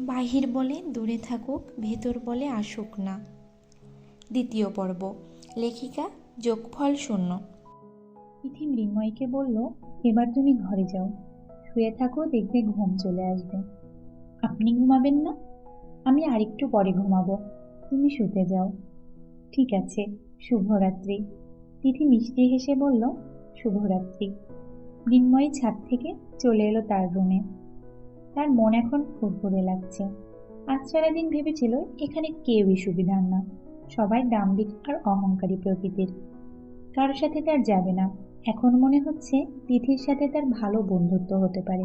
বাহির বলে, দূরে থাকুক, ভেতর বলে আসুক না। দ্বিতীয় পর্ব, লেখিকা, যোগফল শূন্য। তিথি মৃন্ময়কে বলল, এবার তুমি ঘরে যাও। শুয়ে থাকো, দেখবে ঘুম চলে আসবে। আপনি ঘুমাবেন না? আমি আরেকটু পরে ঘুমাবো। তুমি শুতে যাও। ঠিক আছে, শুভরাত্রি। তিথি মিষ্টি হেসে বলল, শুভরাত্রি। মৃন্ময়ী ছাদ থেকে চলে এলো তার রুমে। তার মন এখন ফুরফুরে লাগছে। আজ সারাদিন ভেবেছিল এখানে কেউই সুবিধার না। সবাই দাম্ভিক আর অহংকারী প্রকৃতির। কারোর সাথে তার যাবে না। এখন মনে হচ্ছে তিথির সাথে তার ভালো বন্ধুত্ব হতে পারে।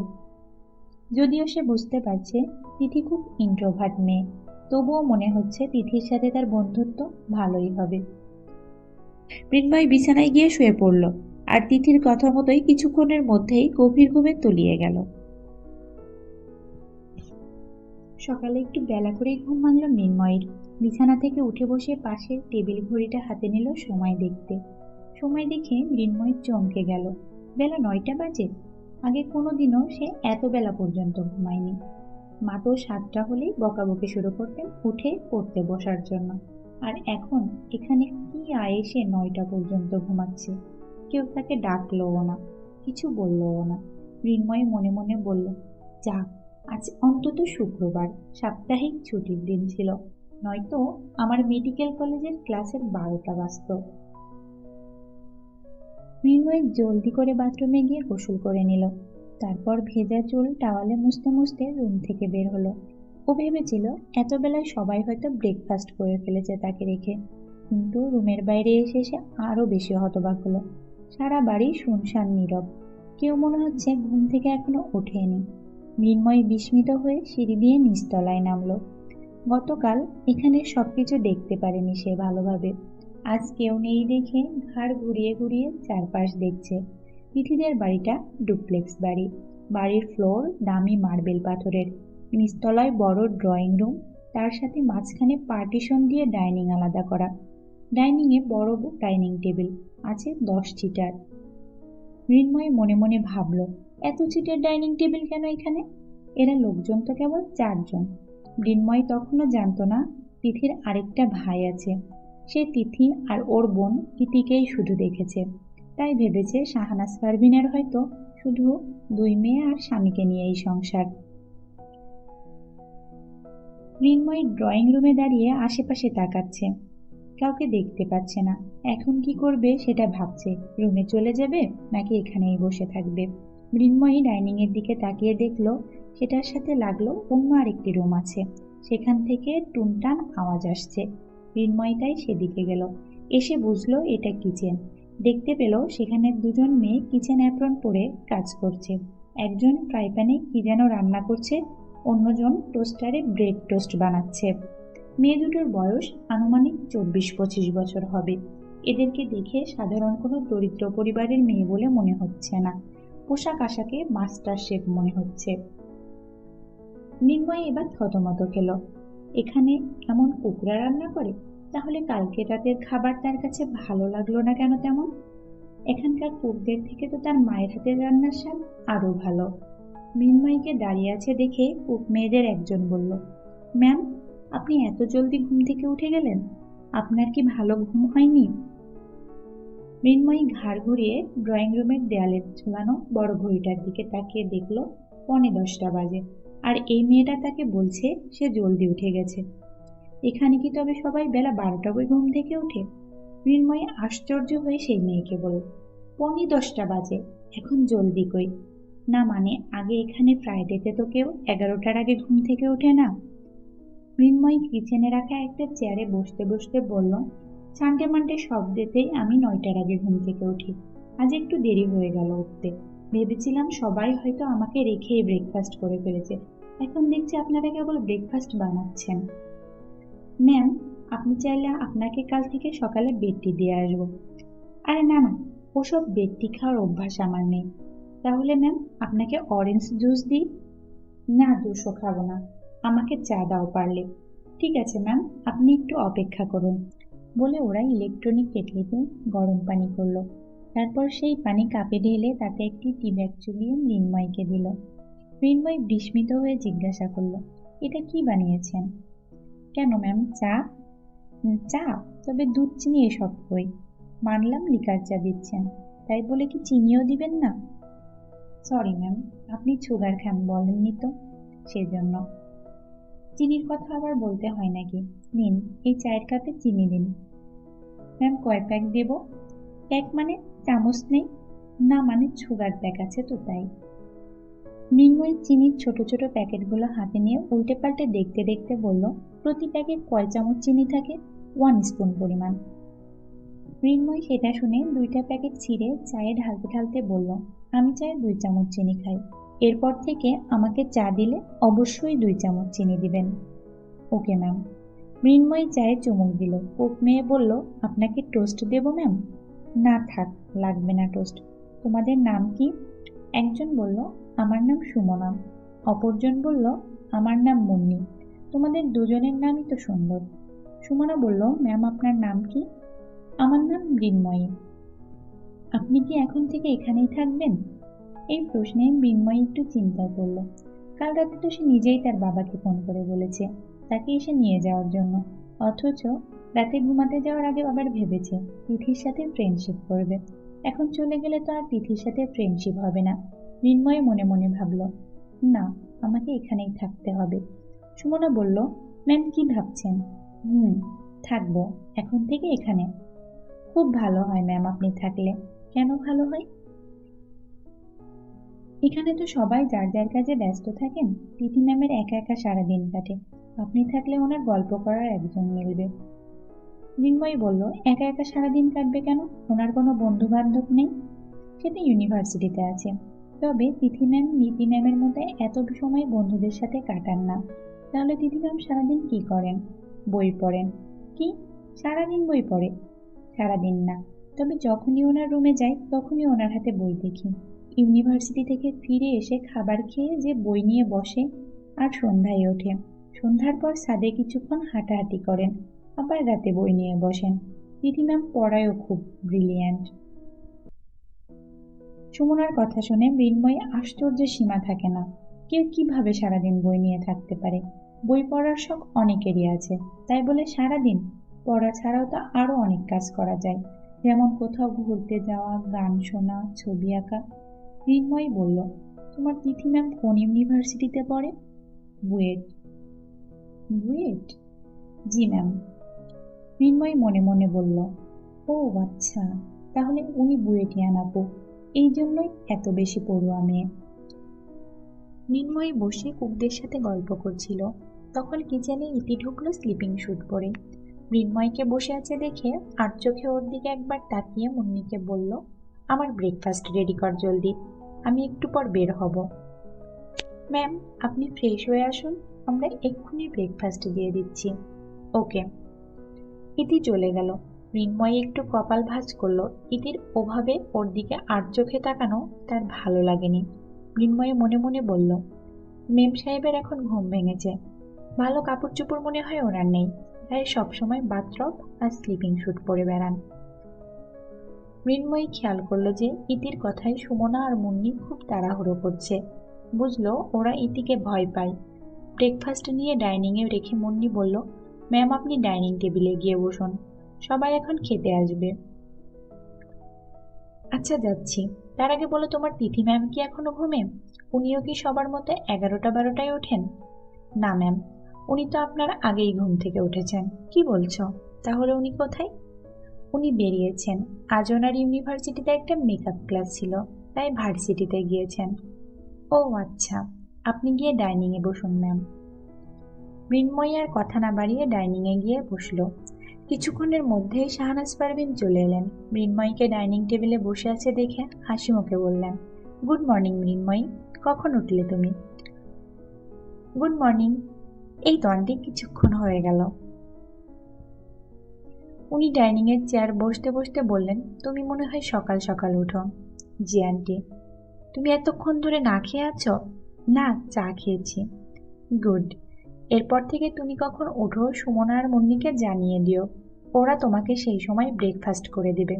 যদিও সে বুঝতে পারছে তিথি খুব ইন্ট্রোভার্ট মেয়ে। তবুও মনে হচ্ছে তিথির সাথে তার বন্ধুত্ব ভালোই হবে। মৃন্ময় বিছানায় গিয়ে শুয়ে পড়ল, আর তিথির কথা মতোই কিছুক্ষণের মধ্যেই গভীর ঘুমে তলিয়ে গেল। সকালে একটু বেলা করেই ঘুম ভাঙল মৃন্ময়ের। বিছানা থেকে উঠে বসে পাশে টেবিল ঘড়িটা হাতে নিল সময় দেখতে। সময় দেখে মৃন্ময় চমকে গেল। বেলা নয়টা বাজে। আগে কোনো দিনও সে এত বেলা পর্যন্ত ঘুমায়নি। মা তো সাতটা হলেই বকাবকি শুরু করতেন উঠে পড়তে বসার জন্য। আর এখন এখানে কি আয়ে সে নয়টা পর্যন্ত ঘুমাচ্ছে? কেউ তাকে ডাকলোও না, কিছু বললও না। মৃন্ময় মনে মনে বলল, যাক আজ অন্তত শুক্রবার সাপ্তাহিক ছুটির দিন ছিল, নয়তো আমার মেডিকেল কলেজের ক্লাসের বারোটা বাজত। মৃন্ময় জলদি করে বাথরুমে গিয়ে গোসল করে নিল। তারপর ভেজা চুল টাওয়ালে মুছতে মুছতে রুম থেকে বের হলো। ও ভেবেছিল এত বেলায় সবাই হয়তো ব্রেকফাস্ট করে ফেলেছে তাকে রেখে। কিন্তু রুমের বাইরে এসে সে আরও বেশি হতবাক হলো। সারা বাড়ি শুনশান নীরব। কেউ মনে হচ্ছে ঘুম থেকে এখনও ওঠেনি। মৃন্ময় বিস্মিত হয়ে সিঁড়ি দিয়ে নিচতলায় নামল। গতকাল এখানে সব কিছু দেখতে পারেনি সে ভালোভাবে। আজ কেউ নেই দেখে ঘাড় ঘুরিয়ে ঘুরিয়ে চারপাশ দেখছে। তিথিদের বাড়িটা ডুপ্লেক্স বাড়ি। বাড়ির ফ্লোর দামি মার্বেল পাথরের। নিচতলায় বড় ড্রয়িং রুম, তার সাথে মাঝখানে পার্টিশন দিয়ে ডাইনিং আলাদা করা। ডাইনিংয়ে বড় ডাইনিং টেবিল, আছে দশ চিটার। মৃন্ময় মনে মনে ভাবল এত চিটের ডাইনিং টেবিল কেন এখানে? এরা লোকজন তো কেবল চারজন। মৃন্ময় তখনও জানতো না তিথির আরেকটা ভাই আছে। সে তিথি আর ওর বোন ইতিকেই শুধু দেখেছে। তাই ভেবেছে শাহানাজ পারভিনের হয়তো শুধু দুই মেয়ে আর স্বামীকে নিয়েই সংসার। মৃন্ময় ড্রয়িং রুমে দাঁড়িয়ে আশেপাশে তাকাচ্ছে। কাউকে দেখতে পাচ্ছে না। এখন কি করবে সেটা ভাবছে। রুমে চলে যাবে নাকি এখানেই বসে থাকবে? মৃন্ময়ী ডাইনিংয়ের দিকে তাকিয়ে দেখল, সেটার সাথে লাগল অন্য আরেকটি রুম আছে। সেখান থেকে টুনটান আওয়াজ আসছে। মৃন্ময় তাই সেদিকে গেল। এসে বুঝলো এটা কিচেন। দেখতে পেল সেখানে দুজন মেয়ে কিচেন অ্যাপ্রন পরে কাজ করছে। একজন ফ্রাই প্যানে কি যেন রান্না করছে, অন্যজন টোস্টারে ব্রেড টোস্ট বানাচ্ছে। মেয়ে দুটোর বয়স আনুমানিক চব্বিশ পঁচিশ বছর হবে। এদেরকে দেখে সাধারণ কোনো দরিদ্র পরিবারের মেয়ে বলে মনে হচ্ছে না। পোশাক আশাকে মাস্টার শেফ মনে হচ্ছে। নির্ময় এবার থতমত খেল। এখানে এমন কুকুরা রান্না করে? তাহলে কালকে রাতের খাবার তার কাছে ভালো লাগল না কেন তেমন? এখানকার কুকদের থেকে তো তার মায়ের হাতের রান্নার স্বাদ আরও ভালো। মৃন্ময়কে দাঁড়িয়ে আছে দেখে কুক মেয়েদের একজন বলল, ম্যাম, আপনি এত জলদি ঘুম থেকে উঠে গেলেন? আপনার কি ভালো ঘুম হয়নি? মৃন্ময়ী ঘাড় ঘুরিয়ে ড্রয়িং রুমের দেয়ালে ঝুলানো বড় ঘড়িটার দিকে তাকিয়ে দেখল পনে দশটা বাজে। আর এই মেয়েটা তাকে বলছে, সে জলদি উঠে গেছে। এখানে কি তবে সবাই বেলা বারোটা বই ঘুম থেকে ওঠে? মৃন্ময়ী আশ্চর্য হয়ে সেই মেয়েকে বলল, পনে দশটা বাজে, এখন জলদি কই? না মানে আগে এখানে ফ্রাইডেতে তো কেউ এগারোটার আগে ঘুম থেকে ওঠে না? মৃন্ময়ী কিচেনে রাখা একটা চেয়ারে বসতে বসতে বলল সানডে মানডে শব্দেতেই আমি নয়টার আগে ঘুম থেকে উঠি। আজ একটু দেরি হয়ে গেল উঠতে। ভেবেছিলাম সবাই হয়তো আমাকে রেখেই ব্রেকফাস্ট করে ফেলেছে। এখন দেখছি আপনারা কেবল ব্রেকফাস্ট বানাচ্ছেন। ম্যাম আপনি চাইলে আপনাকে কাল থেকে সকালে বেডটি দিয়ে আসব। আরে না না, ওসব বেডটি খাওয়ার অভ্যাস আমার নেই। তাহলে ম্যাম আপনাকে অরেঞ্জ জুস দিই? না, জুসও খাব না। আমাকে চা দাও পারলে। ঠিক আছে ম্যাম আপনি একটু অপেক্ষা করুন। বলে ওরা ইলেকট্রনিক কেটলিতে গরম পানি করল। তারপর সেই পানি কাপে ঢেলে তাতে একটি টি ব্যাগ চুবিয়ে মৃন্ময়কে দিল। মৃন্ময় বিস্মিত হয়ে জিজ্ঞাসা করল, এটা কি বানিয়েছেন? কেন ম্যাম, চা? চা? তবে দুধ, চিনি এসব কই? মানলাম লিকার চা দিচ্ছেন, তাই বলে কি চিনিও দিবেন না? সরি ম্যাম, আপনি সুগার খান বলেননি তো, সেজন্য। চিনির কথা আবার বলতে হয় নাকি? নিন, এই চায়ের কাপে চিনি দিন। ম্যাম কয় প্যাক দেব। প্যাক মানে চামচ নেই, না মানে সুগার প্যাক আছে তো তাই। মৃন্ময়ী চিনির ছোট ছোট প্যাকেটগুলো হাতে নিয়ে উল্টে পাল্টে দেখতে দেখতে বলল, প্রতি প্যাকেট কয় চামচ চিনি থাকে? ওয়ান স্পুন পরিমাণ। মৃন্ময় সেটা শুনে দুইটা প্যাকেট ছিঁড়ে চায়ে ঢালতে ঢালতে বলল, আমি চায়ে দুই চামচ চিনি খাই। এরপর থেকে আমাকে চা দিলে অবশ্যই দুই চামচ চিনি দিবেন। Okay ma'am. মৃন্ময়ী চায়ে চুমুক দিল। কোক মেয়ে বলল, আপনাকে টোস্ট দেবো, ম্যাম? না থাক, লাগবে না টোস্ট। তোমাদের নাম কি? একজন বলল, আমার নাম সুমনা। অপরজন বলল, আমার নাম মুন্নি। তোমাদের দুজনের নামই তো সুন্দর। সুমনা বলল, ম্যাম, আপনার নাম কি? আমার নাম মৃন্ময়ী। আপনি কি এখন থেকে এখানেই থাকবেন? এই প্রশ্নে মৃন্ময়ী একটু চিন্তায় পড়ল। কাল রাতে তো সে নিজেই তার বাবাকে ফোন করে বলেছে। তাকে এসে নিয়ে যাওয়ার জন্য। অথচ রাতে ঘুমাতে যাওয়ার আগে আবার ভেবেছে, তিথির সাথে ফ্রেন্ডশিপ করবে। এখন চলে গেলে তো আর তিথির সাথে ফ্রেন্ডশিপ হবে না। মৃন্ময় মনে মনে ভাবল, না, আমাকে এখানেই থাকতে হবে। সুমনা বলল, ম্যাম, কি ভাবছেন? হুম, থাকব, এখন থেকে এখানে। খুব ভালো হয় ম্যাম আপনি থাকলে। কেন ভালো হয়? এখানে তো সবাই যার যার কাজে ব্যস্ত থাকেন, তিথি ম্যামের একা একা সারাদিন কাটে। আপনি থাকলে ওনার গল্প করার একজন মিলবে। মৃন্ময়ী বলল, একা একা সারাদিন কাটবে কেন? ওনার কোনো বন্ধু বান্ধব নেই? সে তো ইউনিভার্সিটিতে আছে। তবে তিথি ম্যাম, নীতি ম্যামের মধ্যে এত সময় বন্ধুদের সাথে কাটান না। তাহলে তিথি ম্যাম সারাদিন কি করেন? বই পড়েন? কি? সারাদিন বই পড়ে? সারাদিন না। তবে যখনই ওনার রুমে যাই, তখনই ওনার হাতে বই দেখি। ইউনিভার্সিটি থেকে ফিরে এসে খাবার খেয়ে যে বই নিয়ে বসে, আর সন্ধ্যায় ওঠে। সন্ধ্যার পর সাদে কিছুক্ষণ হাঁটাহাঁটি করেন, আবার রাতে বই নিয়ে বসেন। দিদি ম্যাম পড়ায়ও খুব ব্রিলিয়ান্ট সুমনার কথা শুনে মৃন্ময় আশ্চর্যের সীমা থাকে না। কেউ কীভাবে সারাদিন বই নিয়ে থাকতে পারে? বই পড়ার শখ অনেকেরই আছে, তাই বলে সারাদিন? পড়া ছাড়াও তো আরও অনেক কাজ করা যায়। যেমন কোথাও ঘুরতে যাওয়া, গান শোনা, ছবি আঁকা। মৃন্ময়ী বলল, তোমার তিথি ম্যাম কোন ইউনিভার্সিটিতে পড়ে? বুয়েট। বুয়েট জি ম্যাম মৃন্ময়ী মনে মনে বলল, ও আচ্ছা। তাহলে উনি বুয়েটিয়ান আপু। এই জন্যই এত বেশি পড়ুয়া মেয়ে। মৃন্ময়ী বসে কুকদের সাথে গল্প করছিল। তখন কিচেনে ইতি ঢুকলো স্লিপিং স্যুট পরে। মৃন্ময়কে বসে আছে দেখে আর চোখে ওর দিকে একবার তাকিয়ে মুন্নিকে বলল, আমার ব্রেকফাস্ট রেডি কর জলদি। আমি একটু পর বের হব। ম্যাম আপনি ফ্রেশ হয়ে আসুন। আমরা এক্ষুনি ব্রেকফাস্ট দিয়ে দিচ্ছি। ওকে ইতি চলে গেল। মৃন্ময়ী একটু কপাল ভাঁজ করল। ইতির ওভাবে ওর দিকে আর চোখে তাকানো তার ভালো লাগেনি। মৃন্ময়ী মনে মনে বলল, মেম সাহেবের এখন ঘুম ভেঙেছে। ভালো কাপড় চোপড় মনে হয় ওনার নেই। তাই সবসময় বাথরব আর স্লিপিং স্যুট পরে বেড়ান। মৃন্ময়ী খেয়াল করল যে ইতির কথায় সুমনা আর মুন্নি খুব তাড়াহুড়ো করছে। বুঝলো ওরা ইতিকে ভয় পায়। ব্রেকফাস্ট নিয়ে ডাইনিংয়ে রেখে মুন্নি বলল ম্যাম আপনি ডাইনিং টেবিলে গিয়ে বসুন। সবাই এখন খেতে আসবে। আচ্ছা যাচ্ছি। তার আগে বলো, তোমার তিথি ম্যাম কি এখনও ঘুমে? উনিও কি সবার মতো এগারোটা বারোটায় ওঠেন? না ম্যাম উনি তো আপনার আগেই ঘুম থেকে উঠেছেন। কি বলছো? তাহলে উনি কোথায়? উনি বেরিয়েছেন। আজ ওনার ইউনিভার্সিটিতে একটা মেকআপ ক্লাস ছিল, তাই ভার্সিটিতে গিয়েছেন। ও আচ্ছা। আপনি গিয়ে ডাইনিংয়ে বসুন, ম্যাম। মৃন্ময়ী আর কথা না বাড়িয়ে ডাইনিংয়ে গিয়ে বসল। কিছুক্ষণের মধ্যেই শাহনাজ পারভিন চলে এলেন। মৃন্ময়ীকে ডাইনিং টেবিলে বসে আছে দেখে হাসি মুখে বললেন, গুড মর্নিং মৃন্ময়ী, কখন উঠলে তুমি? গুড মর্নিং, এই আন্টি, কিছুক্ষণ হয়ে গেল। উনি ডাইনিংয়ের চেয়ার বসতে বসতে বললেন, তুমি মনে হয় সকাল সকাল উঠো। জি আন্টি। তুমি এতক্ষণ ধরে না খেয়ে আছো? না, চা খেয়েছি। গুড। এরপর থেকে তুমি কখন ওঠো সুমনা আর মুন্নিকে জানিয়ে দিও। ওরা তোমাকে সেই সময় ব্রেকফাস্ট করে দেবে।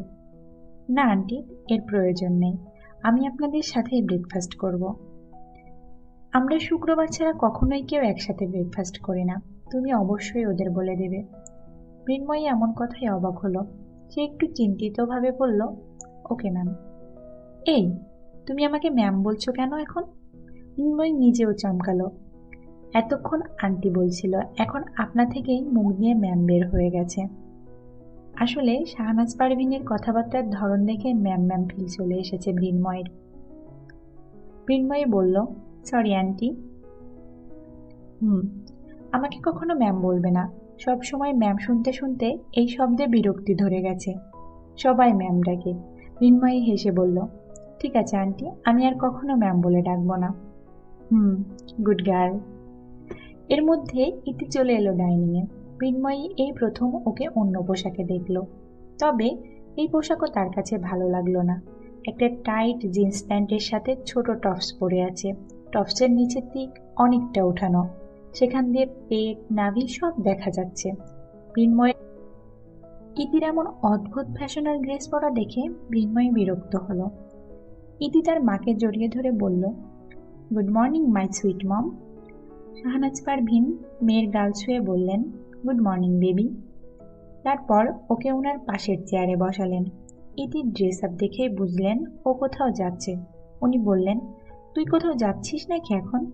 না, আন্টি, এর প্রয়োজন নেই। আমি আপনাদের সাথেই ব্রেকফাস্ট করব। আমরা শুক্রবার ছাড়া কখনোই কেউ একসাথে ব্রেকফাস্ট করি না। তুমি অবশ্যই ওদের বলে দেবে। মৃন্ময়ী এমন কথায় অবাক হলো। সে একটু চিন্তিতভাবে বলল, ওকে ম্যাম এই, তুমি আমাকে ম্যাম বলছো কেন এখন? মৃন্ময়ী নিজেও চমকালো। এতক্ষণ আন্টি বলছিল, এখন আপনা থেকেই মুখ দিয়ে ম্যাম বের হয়ে গেছে। আসলে শাহনাজ পারভিনের কথাবার্তার ধরন দেখে ম্যাম ম্যাম ফিল চলে এসেছে মৃন্ময়ের মৃন্ময়ী বলল, সরি আন্টি। হুম, আমাকে কখনো ম্যাম বলবে না। সব সময় ম্যাম শুনতে শুনতে এই শব্দে বিরক্তি ধরে গেছে। সবাই ম্যাম ডাকে। মৃন্ময়ী হেসে বলল, ঠিক আছে আন্টি, আমি আর কখনো ম্যাম বলে ডাকবো না। হুম গুড গার্ল এর মধ্যে ইতি চলে এলো ডাইনিংয়ে। মৃন্ময়ী এই প্রথম ওকে অন্য পোশাকে দেখল। তবে এই পোশাকও তার কাছে ভালো লাগল না। একটা টাইট জিন্স প্যান্টের সাথে ছোট টপস পরে আছে। টপসের নিচের দিক অনেকটা ওঠানো সেখান দিয়ে পেট, নাভি সব দেখা যাচ্ছে। মৃন্ময় ইতির এমন অদ্ভুত ফ্যাশনাল ড্রেস পরা দেখে মৃন্ময় বিরক্ত হলো। ইতি তার মাকে জড়িয়ে ধরে বলল good morning, my sweet mom. Shahnaz Parvin মেয়ের গাল ছুঁয়ে বললেন, গুড মর্নিং, বেবি। তারপর ওকে ওনার পাশের চেয়ারে বসালেন। ইতির ড্রেস আপ দেখে বুঝলেন ও কোথাও যাচ্ছে। উনি বললেন, তুই কোথাও যাচ্ছিস নাকি এখন?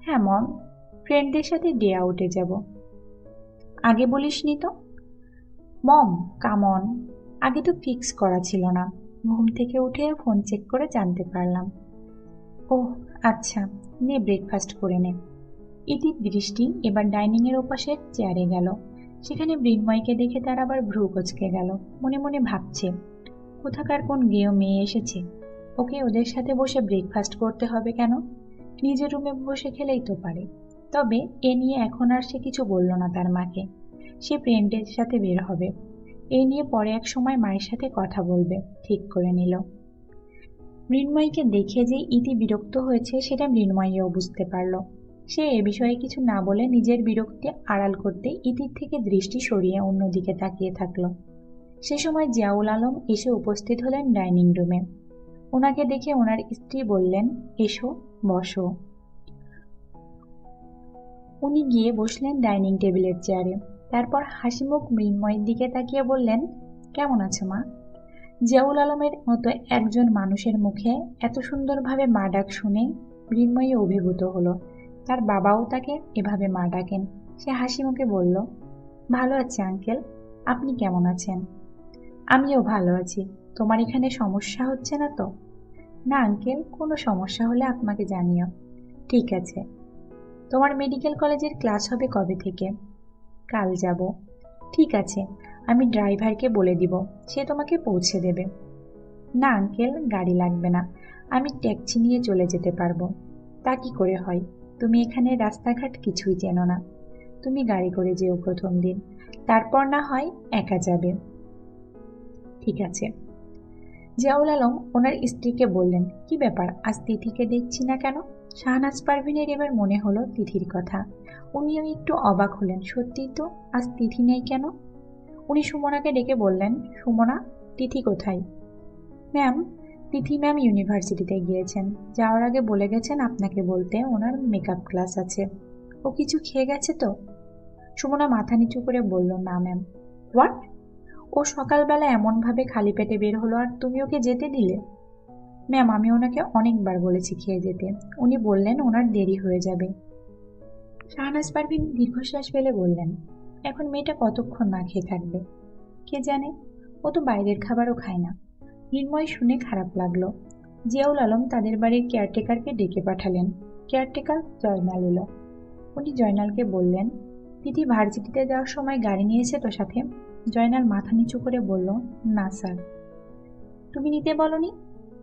হ্যাঁ মম, ফ্রেন্ডদের সাথে ডে আউটে যাব। আগে বলিসনি তো? মম কামন আগে তো ফিক্স করা ছিল না। ঘুম থেকে উঠে ফোন চেক করে জানতে পারলাম। ওহ আচ্ছা নে ব্রেকফাস্ট করে নে। ইতির দৃষ্টি এবার ডাইনিংয়ের ওপাশে চেয়ারে গেল। সেখানে মৃন্ময়কে দেখে তার আবার ভ্রু কচকে গেল। মনে মনে ভাবছে, কোথাকার কোন গেও মেয়ে এসেছে? ওকে ওদের সাথে বসে ব্রেকফাস্ট করতে হবে কেন? নিজের রুমে বসে খেলেই তো পারে। তবে এ নিয়ে এখন আর সে কিছু বলল না তার মাকে। সে ফ্রেন্ডের সাথে বের হবে। এই নিয়ে পরে এক সময় মায়ের সাথে কথা বলবে, ঠিক করে নিল। মৃন্ময়ীকে দেখে যে ইতি বিরক্ত হয়েছে, সেটা মৃন্ময়ীও বুঝতে পারল। সে এ বিষয়ে কিছু না বলে নিজের বিরক্তি আড়াল করতে ইতির থেকে দৃষ্টি সরিয়ে অন্যদিকে তাকিয়ে থাকল। সে সময় জিয়াউল আলম এসে উপস্থিত হলেন ডাইনিং রুমে। ওনাকে দেখে ওনার স্ত্রী বললেন, এসো, বসো। উনি গিয়ে বসলেন ডাইনিং টেবিলের চেয়ারে। তারপর হাসিমুখ মৃন্ময়ের দিকে তাকিয়ে বললেন, কেমন আছে মা? জিয়াউল আলমের মতো একজন মানুষের মুখে এত সুন্দরভাবে মা ডাক শুনে মৃন্ময়ী অভিভূত হলো। তার বাবাও তাকে এভাবে মা ডাকেন। সে হাসি মুখে বলল, ভালো আছি আঙ্কেল, আপনি কেমন আছেন? আমিও ভালো আছি। তোমার এখানে সমস্যা হচ্ছে না তো? না আঙ্কেল, কোনো সমস্যা হলে আপনাকে জানিও। ঠিক আছে। তোমার মেডিকেল কলেজের ক্লাস হবে কবে থেকে? কাল যাব। ঠিক আছে। আমি ড্রাইভারকে বলে দিব, সে তোমাকে পৌঁছে দেবে। না, আঙ্কেল, গাড়ি লাগবে না। আমি ট্যাক্সি নিয়ে চলে যেতে পারব। তা কি করে হয়? তুমি এখানে রাস্তাঘাট কিছুই চেনো না। তুমি গাড়ি করে যেও প্রথম দিন। তারপর না হয় একা যাবে। ঠিক আছে। জিয়াউল আলম ওনার স্ত্রীকে বললেন, কি ব্যাপার? আজ তিথিকে দেখছি না কেন? শাহনাজ পারভিনের এবার মনে হলো তিথির কথা। উনিও একটু অবাক হলেন সত্যি তো? আজ তিথি নেই কেন? উনি সুমনাকে ডেকে বললেন, সুমনা, তিথি কোথায়? ম্যাম, তিথি ম্যাম ইউনিভার্সিটিতে গিয়েছেন। যাওয়ার আগে বলে গেছেন আপনাকে বলতে ওনার মেকআপ ক্লাস আছে। ও কিছু খেয়ে গেছে তো? সুমনা মাথা নিচু করে বলল, না, ম্যাম। হোয়াট? ও সকালবেলা এমনভাবে খালি পেটে বের হলো আর তুমি ওকে যেতে দিলে? ম্যাম, আমি ওনাকে অনেকবার বলেছি খেয়ে যেতে। উনি বললেন ওনার দেরি হয়ে যাবে। শাহনাজ পারভিন দীর্ঘশ্বাস ফেলে বললেন এখন মেয়েটা কতক্ষণ না খেয়ে থাকবে? কে জানে? ও তো বাইরের খাবারও খায় না। মৃন্ময় শুনে খারাপ লাগল। জিয়াউল আলম তাদের বাড়ির কেয়ারটেকারকে ডেকে পাঠালেন। কেয়ারটেকার জয়নাল এলো। উনি জয়নালকে বললেন তিথি ভার্সিটিতে যাওয়ার সময় গাড়ি নিয়েছে তো সাথে? জয়নাল মাথা নিচু করে বলল, না, স্যার। তুমি নিতে বলনি?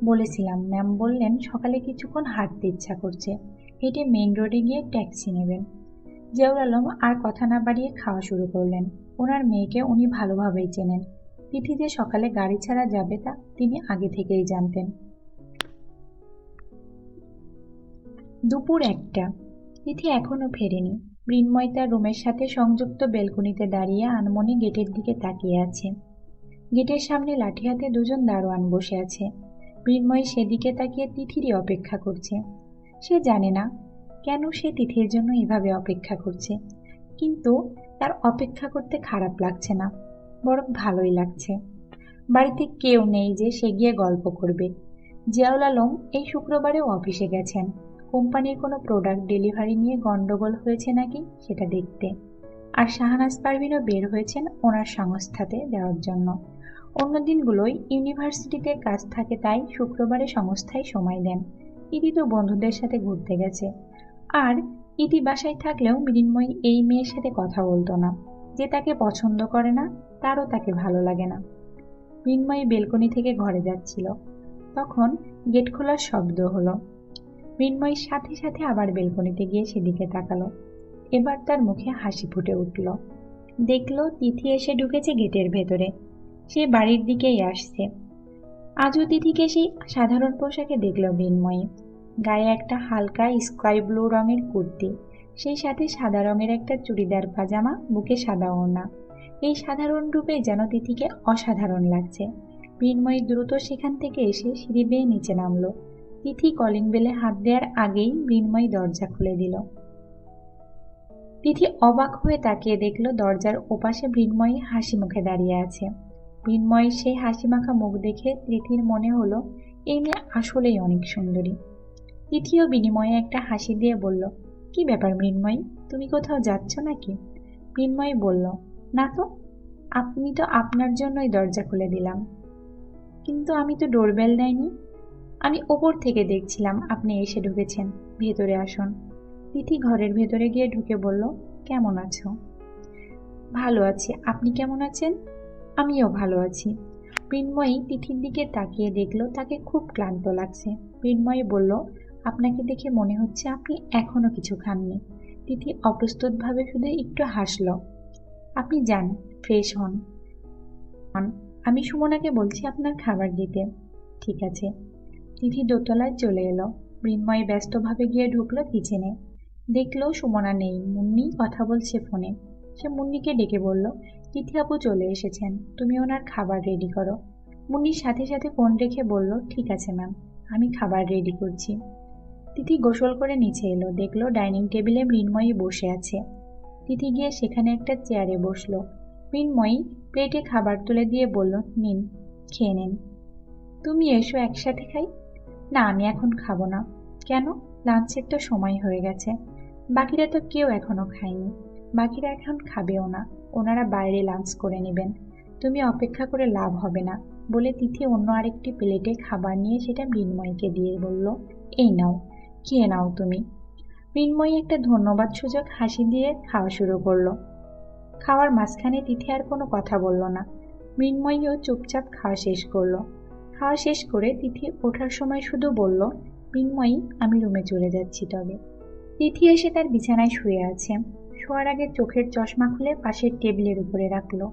বলেছিলাম। ম্যাম বললেন সকালে কিছুক্ষণ হাঁটতে ইচ্ছা করছে। হেঁটে মেন রোডে গিয়ে ট্যাক্সি নেবেন। জিয়াউল আলম আর কথা না বাড়িয়ে খাওয়া শুরু করলেন। ওনার মেয়েকে উনি ভালোভাবেই চেনেন। তিথি যে সকালে গাড়ি ছাড়া যাবে তা তিনি আগে থেকেই জানতেন। দুপুর একটা। তিথি এখনও ফেরেনি। মৃন্ময় তার রুমের সাথে সংযুক্ত বেলকনিতে দাঁড়িয়ে আনমনে গেটের দিকে তাকিয়ে আছে। গেটের সামনে লাঠি হাতে দুজন দারোয়ান বসে আছে। মৃন্ময় সেদিকে তাকিয়ে তিথিরই অপেক্ষা করছে। সে জানে না কেন সে তিথির জন্য এভাবে অপেক্ষা করছে? কিন্তু তার অপেক্ষা করতে খারাপ লাগছে না, বরং ভালোই লাগছে। বাড়িতে কেউ নেই যে সে গিয়ে গল্প করবে। জিয়াউল আলম এই শুক্রবারেও অফিসে গেছেন। কোম্পানির কোনো প্রোডাক্ট ডেলিভারি নিয়ে গন্ডগোল হয়েছে নাকি সেটা দেখতে। আর শাহনাজ পারভিনও বের হয়েছেন ওনার সংস্থাতে দেওয়ার জন্য। অন্য দিনগুলোই ইউনিভার্সিটিতে কাজ থাকে তাই শুক্রবারে সংস্থায় সময় দেন। ইতি তো বন্ধুদের সাথে ঘুরতে গেছে। আর ইতি বাসায় থাকলেও মৃন্ময়ী এই মেয়ের সাথে কথা বলতো না। যে তাকে পছন্দ করে না, তারও তাকে ভালো লাগে না। মৃন্ময়ী বেলকনি থেকে ঘরে যাচ্ছিল। তখন গেট খোলার শব্দ হলো। মৃন্ময়ীর সাথে সাথে আবার বেলকনিতে গিয়ে সেদিকে তাকালো। এবার তার মুখে হাসি ফুটে উঠল। দেখল তিথি এসে ঢুকেছে গেটের ভেতরে। সে বাড়ির দিকেই আসছে। আজও তিথিকে সেই সাধারণ পোশাকে দেখল মৃন্ময়ী গায়ে একটা হালকা স্কাই ব্লু রঙের কুর্তি, সেই সাথে সাদা রঙের একটা চুড়িদার পাজামা, বুকে সাদা ওড়না। এই সাধারণ রূপে যেন তিথিকে অসাধারণ লাগছে। মৃন্ময়ী দ্রুত সেখান থেকে এসে সিঁড়ি বেয়ে নিচে নামলো। তিথি কলিং বেলে হাত দেওয়ার আগেই মৃন্ময়ী দরজা খুলে দিল। তিথি অবাক হয়ে তাকিয়ে দেখল দরজার ওপাশে মৃন্ময়ী হাসি মুখে দাঁড়িয়ে আছে। মৃন্ময়ীর সেই হাসি মাখা মুখ দেখে তিথির মনে হলো, এই মেয়ে আসলেই অনেক সুন্দরী। তিথিও বিনিময়ে একটা হাসি দিয়ে বলল, কি ব্যাপার মৃন্ময়ী, তুমি কোথাও যাচ্ছ নাকি? মৃন্ময়ী বলল, না তো, আপনি তো আপনার জন্যই দরজা খুলে দিলাম। কিন্তু আমি তো ডোরবেল দেয়নি। আমি ওপর থেকে দেখছিলাম আপনি এসে ঢুকেছেন। ভেতরে আসুন। তিথি ঘরের ভেতরে গিয়ে ঢুকে বলল, কেমন আছো? ভালো আছি। আপনি কেমন আছেন? আমিও ভালো আছি। মৃন্ময়ী তিথির দিকে তাকিয়ে দেখল, তাকে খুব ক্লান্ত লাগছে। মৃন্ময়ী বলল আপনাকে দেখে মনে হচ্ছে আপনি এখনও কিছু খাননি। তিথি অপ্রস্তুতভাবে শুধু একটু হাসল। আপনি যান, ফ্রেশ হন। আমি সুমনাকে বলছি আপনার খাবার দিতে। ঠিক আছে। তিথি দোতলায় চলে এলো। মৃন্ময় ব্যস্তভাবে গিয়ে ঢুকলো কিচেনে। দেখল সুমনা নেই, মুন্নি কথা বলছে ফোনে। সে মুন্নিকে ডেকে বলল, তিথি আপু চলে এসেছেন, তুমি ওনার খাবার রেডি করো। মুন্নির সাথে সাথে ফোন রেখে বলল, ঠিক আছে ম্যাম আমি খাবার রেডি করছি। তিথি গোসল করে নিচে এলো, দেখল ডাইনিং টেবিলে মৃন্ময়ী বসে আছে। তিথি গিয়ে সেখানে একটা চেয়ারে বসল। মৃন্ময়ী প্লেটে খাবার তুলে দিয়ে বলল, নিন, খেয়ে নিন। তুমি এসো একসাথে খাই? না, আমি এখন খাব না। কেন? লাঞ্চের তো সময় হয়ে গেছে। বাকিরা তো কেউ এখনও খায়নি। বাকিরা এখন খাবেও না। ওনারা বাইরে লাঞ্চ করে নেবেন। তুমি অপেক্ষা করে লাভ হবে না। বলে তিথি অন্য আরেকটি প্লেটে খাবার নিয়ে সেটা মৃন্ময়ীকে দিয়ে বলল, এই নাও। খেয়ে নাও তুমি। মৃন্ময়ী একটা ধন্যবাদ সূচক হাসি দিয়ে খাওয়া শুরু করল। খাওয়ার মাঝখানে তিথি আর কোনো কথা বলল না। মৃন্ময়ীও চুপচাপ খাওয়া শেষ করল। খাওয়া শেষ করে তিথি ওঠার সময় শুধু বলল মৃন্ময়ী আমি রুমে চলে যাচ্ছি তবে। তিথি এসে তার বিছানায় শুয়ে আছে। শোয়ার আগে চোখের চশমা খুলে পাশের টেবিলের উপরে রাখল।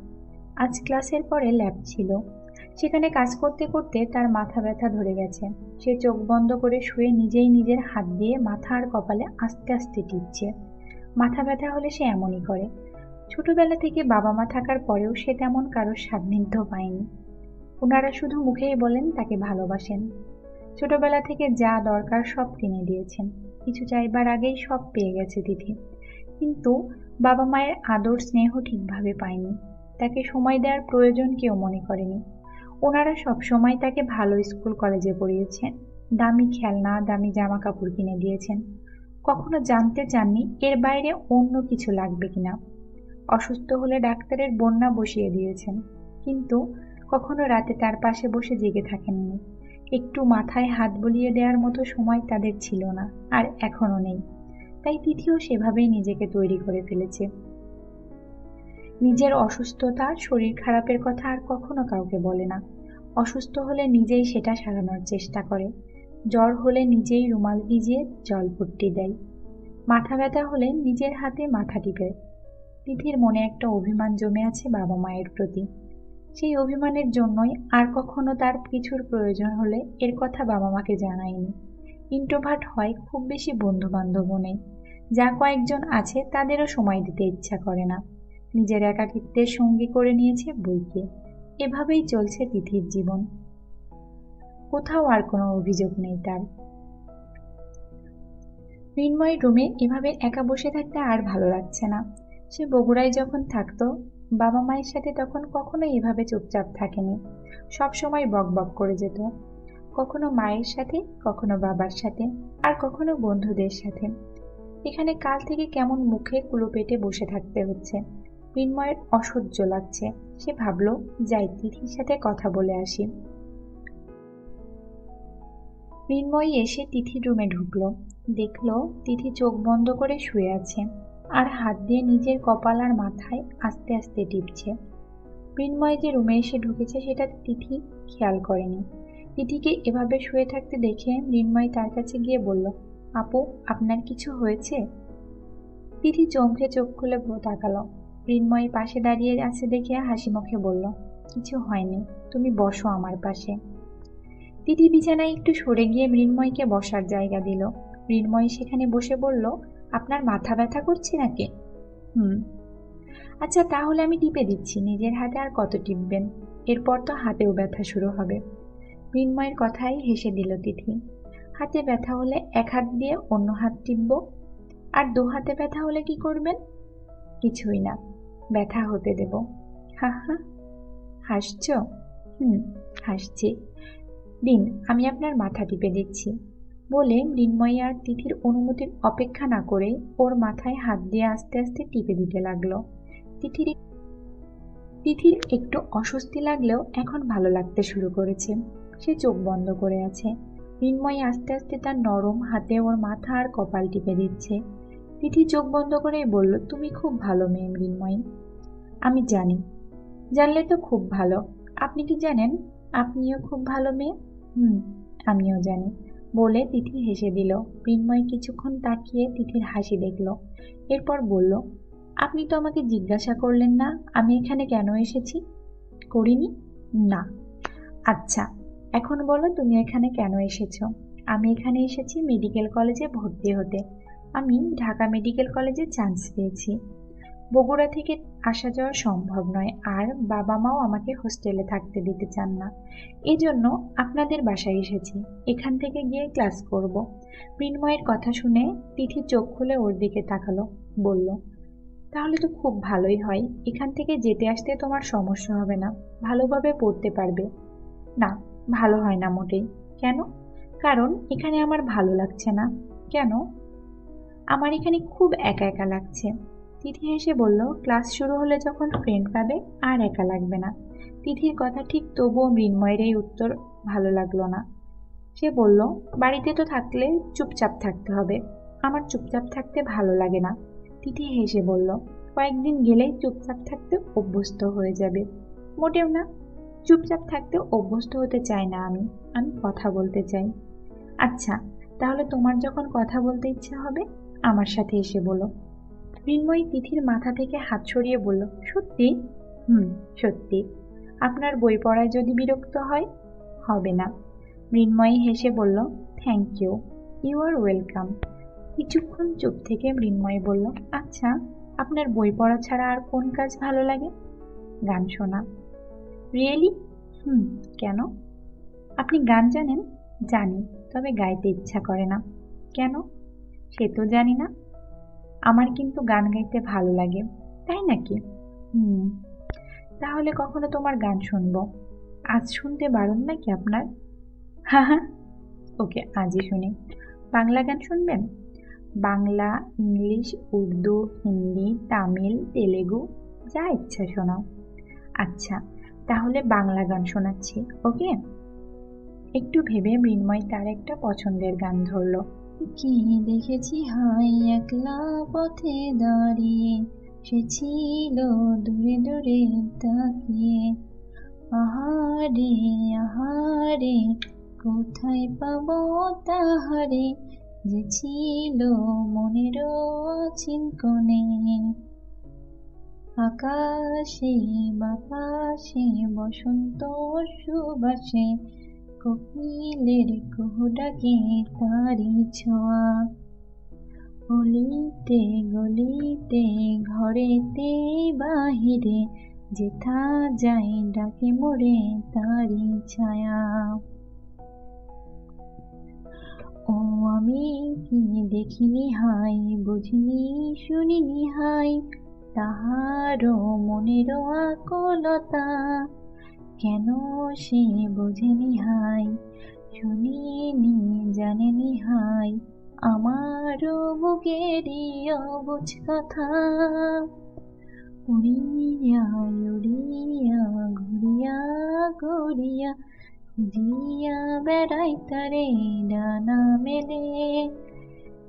আজ ক্লাসের পরে ল্যাব ছিল। সেখানে কাজ করতে করতে তার মাথা ব্যথা ধরে গেছে। সে চোখ বন্ধ করে শুয়ে নিজেই নিজের হাত দিয়ে মাথা আর কপালে আস্তে আস্তে টিপছে। মাথা ব্যথা হলে সে এমনই করে। ছোটবেলা থেকে বাবা মা থাকার পরেও সে তেমন কারোর সান্নিধ্য পায়নি। ওনারা শুধু মুখেই বলেন তাকে ভালোবাসেন। ছোটবেলা থেকে যা দরকার সব কিনে দিয়েছেন। কিছু চাইবার আগেই সব পেয়ে গেছে তিথি। কিন্তু বাবা মায়ের আদর স্নেহ ঠিকভাবে পায়নি। তাকে সময় দেওয়ার প্রয়োজন কেউ মনে করেনি। ওনারা সব সময় তাকে ভালো স্কুল কলেজে পড়িয়েছেন। দামি খেলনা, দামি জামা কাপড় কিনে দিয়েছেন। কখনো জানতে চাননি এর বাইরে অন্য কিছু লাগবে কিনা। অসুস্থ হলে ডাক্তারের বন্যা বসিয়ে দিয়েছেন। কিন্তু কখনো রাতে তার পাশে বসে জেগে থাকেননি। একটু মাথায় হাত বলিয়ে দেওয়ার মতো সময় তাদের ছিল না, আর এখনও নেই। তাই তিথিও সেভাবেই নিজেকে তৈরি করে ফেলেছে। নিজের অসুস্থতা, শরীর খারাপের কথা আর কখনো কাউকে বলে না। অসুস্থ হলে নিজেই সেটা সারানোর চেষ্টা করে। জ্বর হলে নিজেই রুমাল ভিজিয়ে জল পট্টি দেয়। মাথা ব্যথা হলে নিজের হাতে মাথা টিপে। তিথির মনে একটা অভিমান জমে আছে বাবা মায়ের প্রতি। সেই অভিমানের জন্যই আর কখনো তার কিছুর প্রয়োজন হলে এর কথা বাবা মাকে জানায়নি। ইন্ট্রোভার্ট হয় খুব বেশি বন্ধু বান্ধবও নেই। যা কয়েকজন আছে তাদেরও সময় দিতে ইচ্ছা করে না। নিজের একাকিত্বের সঙ্গী করে নিয়েছে বইকে। এভাবেই চলছে তিথির জীবন। কোথাও আর কোনো অভিযোগ নেই তার। মৃন্ময় রুমে এভাবে একা বসে থাকতে আর ভালো লাগছে না। সে বগুড়ায় যখন থাকতো, বাবা মায়ের সাথে তখন কখনো এভাবে চুপচাপ থাকেনি। সব সময় বক বক করে যেত। কখনো মায়ের সাথে, কখনো বাবার সাথে, আর কখনো বন্ধুদের সাথে। এখানে কাল থেকে কেমন মুখে কুলো পেটে বসে থাকতে হচ্ছে। মৃন্ময়ের অসহ্য লাগছে। সে ভাবলো, যাই, তিথির সাথে কথা বলে আসি। মৃন্ময়ী এসে তিথির রুমে ঢুকলো। দেখল, তিথি চোখ বন্ধ করে শুয়ে আছে আর হাত দিয়ে নিজের কপাল আর মাথায় আস্তে আস্তে টিপছে। মৃন্ময় যে রুমে এসে ঢুকেছে, সেটা তিথি খেয়াল করেনি। তিথিকে এভাবে শুয়ে থাকতে দেখে মৃন্ময় তার কাছে গিয়ে বলল, আপু, আপনার কিছু হয়েছে? তিথি চমকে চোখ খুলে তাকালো। মৃন্ময় পাশে দাঁড়িয়ে আছে দেখে হাসি মুখে বলল, কিছু হয়নি, তুমি বসো আমার পাশে। তিথি বিছানায় একটু সরে গিয়ে মৃন্ময়কে বসার জায়গা দিল। মৃন্ময় সেখানে বসে বলল, আপনার মাথা ব্যথা করছে নাকি? হুম। আচ্ছা তাহলে আমি টিপে দিচ্ছি, নিজের হাতে আর কত টিপবেন? এরপর তো হাতেও ব্যথা শুরু হবে। মৃন্ময়ের কথাই হেসে দিল তিথি, হাতে ব্যথা হলে এক হাত দিয়ে অন্য হাত টিপব, আর দু হাতে ব্যথা হলে কি করবেন? কিছুই না। ব্যথা হতে দেব। হা হা। হাসছ? হুম, হাসছি। দিন আমি আপনার মাথা টিপে দিচ্ছি। বলে মৃন্ময়ী আর তিথির অনুমতির অপেক্ষা না করে ওর মাথায় হাত দিয়ে আস্তে আস্তে টিপে দিতে লাগল। তিথির তিথির একটু অস্বস্তি লাগলেও এখন ভালো লাগতে শুরু করেছে। সে চোখ বন্ধ করে আছে। মৃন্ময়ী আস্তে আস্তে তার নরম হাতে ওর মাথা আর কপাল টিপে দিচ্ছে। তিথি চোখ বন্ধ করেই বলল, তুমি খুব ভালো মেয়ে মৃন্ময়ী। আমি জানি। জানলে তো খুব ভালো। আপনি কি জানেন? আপনিও খুব ভালো মেয়ে? হুম, আমিও জানি। বলে তিথি হেসে দিল। মৃন্ময় কিছুক্ষণ তাকিয়ে তিথির হাসি দেখল। এরপর বলল, আপনি তো আমাকে জিজ্ঞাসা করলেন না, আমি এখানে কেন এসেছি? করিনি? না। আচ্ছা এখন বলো তুমি এখানে কেন এসেছ? আমি এখানে এসেছি মেডিকেল কলেজে ভর্তি হতে। আমি ঢাকা মেডিকেল কলেজে চান্স পেয়েছি। বগুড়া থেকে আসা যাওয়া সম্ভব নয়। আর বাবা মাও আমাকে হোস্টেলে থাকতে দিতে চান না। এই জন্য আপনাদের বাসায় এসেছি। এখান থেকে গিয়ে ক্লাস করব। মৃন্ময়ের কথা শুনে তিথি চোখ খুলে ওর দিকে তাকালো, বলল, তাহলে তো খুব ভালোই হয়। এখান থেকে যেতে আসতে তোমার সমস্যা হবে না। ভালোভাবে পড়তে পারবে। না, ভালো হয় না মোটেই। কেন? কারণ এখানে আমার ভালো লাগছে না। কেন? আমার এখানে খুব একা একা লাগছে। তিথি এসে বলল, ক্লাস শুরু হলে যখন ফ্রেন্ড পাবে, আর একা লাগবে না। তিথির কথা ঠিক তবুও মৃন্ময়ের এই উত্তর ভালো লাগল না। সে বলল, বাড়িতে তো থাকলে চুপচাপ থাকতে হবে। আমার চুপচাপ থাকতে ভালো লাগে না। তিথি হেসে বলল, কয়েকদিন গেলেই চুপচাপ থাকতে অভ্যস্ত হয়ে যাবে। মোটেও না, চুপচাপ থাকতে অভ্যস্ত হতে চাই না আমি আমি কথা বলতে চাই। আচ্ছা তাহলে তোমার যখন কথা বলতে ইচ্ছা হবে, আমার সাথে এসে বলো। মৃন্ময়ী তিথির মাথা থেকে হাত সরিয়ে বলল, সত্যি? হুম, সত্যি। আপনার বই পড়ায় যদি বিরক্ত হয়, হবে না। মৃন্ময়ী হেসে বলল, thank you you are welcome. কিছুক্ষণ চুপ থেকে মৃন্ময়ী বলল আচ্ছা আপনার বই পড়া ছাড়া আর কোন কাজ ভালো লাগে? গান শোনা। রিয়েলি? হুম, কেন? আপনি গান জানেন? জানি, তবে গাইতে ইচ্ছা করে না। কেন? সে তো জানি না। আমার কিন্তু গান গাইতে ভালো লাগে, তাই নাকি? হুম, তাহলে কখনো তোমার গান শুনব? আজ শুনতে বারণ নাকি আপনার? হ্যাঁ হ্যাঁ ওকে, আজই শুনি। বাংলা গান শুনবেন? বাংলা, ইংলিশ, উর্দু, হিন্দি, তামিল, তেলেগু, যা ইচ্ছা শোনাও। আচ্ছা তাহলে বাংলা গান শোনাচ্ছি, ওকে? একটু ভেবে মৃন্ময় তার একটা পছন্দের গান ধরলো। কি দেখেছি হাই একলা পথে দাঁড়িয়ে সে ছিল দূরে দূরে তাকিয়ে আহারে আহারে কোথায় পাবো তাহারে যে ছিল মনের চিন্তনে আকাশে, বাতাসে, বসন্ত, সুবাসে কোকিলের কুহুডাকে তারি ছোঁয়া। অলিতে গলিতে, ঘরেতে বাহিরে, যেথা যাই ডাকে মোড়ে তারি ছায়া। ও আমি কি দেখিনি হাই বুঝিনি, শুনিনি হাই, তাহারও মনেরও আকুলতা। কেন সে বোঝেনি হাই শুনিনি জানেনি হাই আমারও বুকেরই অবুঝ কথা। উড়িয়া উড়িয়া, ঘুরিয়া ঘুরিয়া জিয়া বেড়াই তারে ডানা মেলে।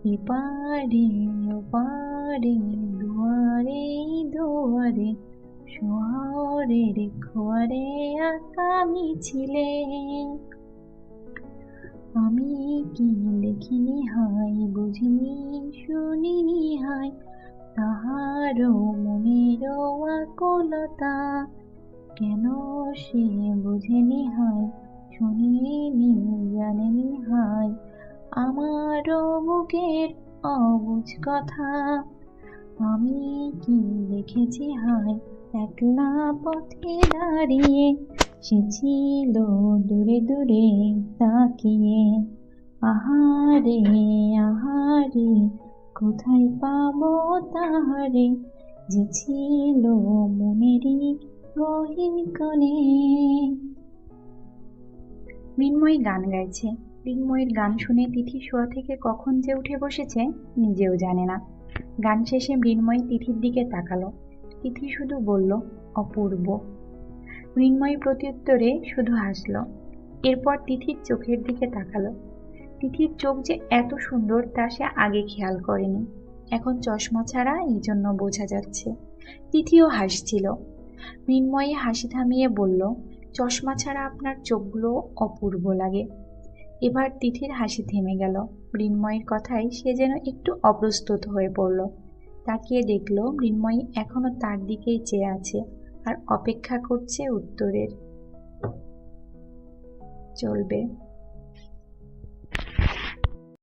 এপারে, ওপারে, দুয়ারে দুয়ারে শহরের খোয়ারে আকামি ছিলে আমি কি দেখিনি হাই বুঝিনি, শুনিনি হাই তাহারও মনেরও আকুলতা। কেন সে বুঝেনি হাই শুনিনি, জানেনি হাই আমারও বুকের অবুঝ কথা। আমি কি দেখেছি হাই একলা পথে দাঁড়িয়ে সে ছিল দূরে দূরে তাকিয়ে। আহারে আহারে, কোথায় পাবো তাহারে? যে ছিল মনেরই গহীন কোণে। মৃন্ময়ী গান গাইছে। মৃন্ময়ীর গান শুনে তিথি শোয়া থেকে কখন যে উঠে বসেছে নিজেও জানে না। গান শেষে মৃন্ময়ী তিথির দিকে তাকালো। তিথি শুধু বলল, অপূর্ব। মৃন্ময়ী প্রত্যুত্তরে শুধু হাসলো। এরপর তিথির চোখের দিকে তাকালো। তিথির চোখ যে এত সুন্দর তা সে আগে খেয়াল করেনি। এখন চশমা ছাড়া এই জন্য বোঝা যাচ্ছে। তিথিও হাসছিল। মৃন্ময়ী হাসি থামিয়ে বলল, চশমা ছাড়া আপনার চোখগুলো অপূর্ব লাগে। এবার তিথির হাসি থেমে গেল। মৃন্ময়ীর কথায় সে যেন একটু অপ্রস্তুত হয়ে পড়ল। তাকিয়ে দেখল মৃন্ময়ী এখনও তার দিকেই চেয়ে আছে আর অপেক্ষা করছে উত্তরের। চলবে।